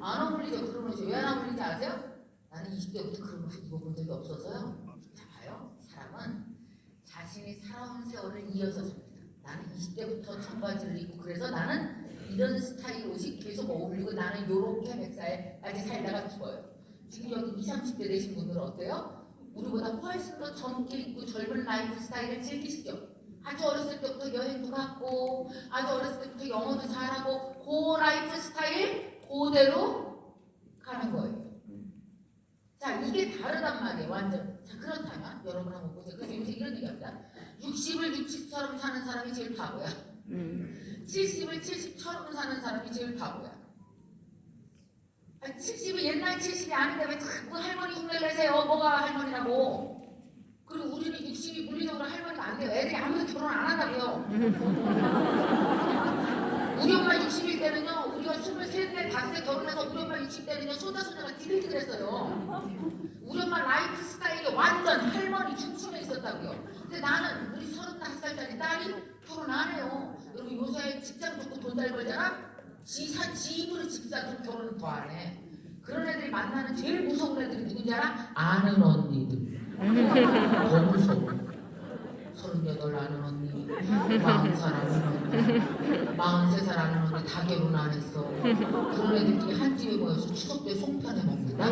안 어울리죠 그런 옷이 왜안 어울리지 아세요? 나는 20대부터 그런 옷을 입어본 적이 없어서요. 자 봐요 사람은 자신이 살아온 세월을 이어서 삽니다. 나는 20대부터 청바지를 입고 그래서 나는 이런 스타일 옷이 계속 어울리고 나는 요렇게 백살까지 살다가 죽어요. 지금 여기 20, 30대 되신 분들은 어때요? 우리보다 훨씬 더 젊게 입고 젊은 라이프 스타일을 즐기시죠. 아주 어렸을 때부터 여행도 갔고 아주 어렸을 때부터 영어도 잘하고 그대로 가는 거예요. 자 이게 다르단 말이에요 완전. 자 그렇다면 여러분 한번 보세요. 그래서 요새 이런 얘기 합니다. 60을 60처럼 사는 사람이 제일 바보야. 음. 70을 70처럼 사는 사람이 제일 바보야. 아니, 70이 옛날 70이 아닌데 왜 자꾸 할머니 흉내 내세요? 뭐가 할머니라고? 그리고 우리는 60이 물리적으로 할머니가 안 돼요. 애들이 아무도 결혼 안 한다고요. 우리 엄마 60일 때는요, 20대 그냥 쏟아쏟아가 디글디글했어요. 우리 엄마 라이프 스타일이 완전 할머니 춤추며 있었다고요. 근데 나는 우리 35살짜리 딸이 결혼 안 해요. 여러분 요새 직장 좋고 돈 잘 벌잖아? 지사 지입으로 집사 그럼 결혼은 더 안 해. 그런 애들이 만나는 제일 무서운 애들이 누군지 알아? 아는 언니들. 더 무서워. 서른여덟 아는 언니, 마흔 살 아는 언니. 마흔세 살 아는 언니 다 결혼 안 했어. 그런 애들끼리 한 집에 모여서 추석 때 송편해 먹는다.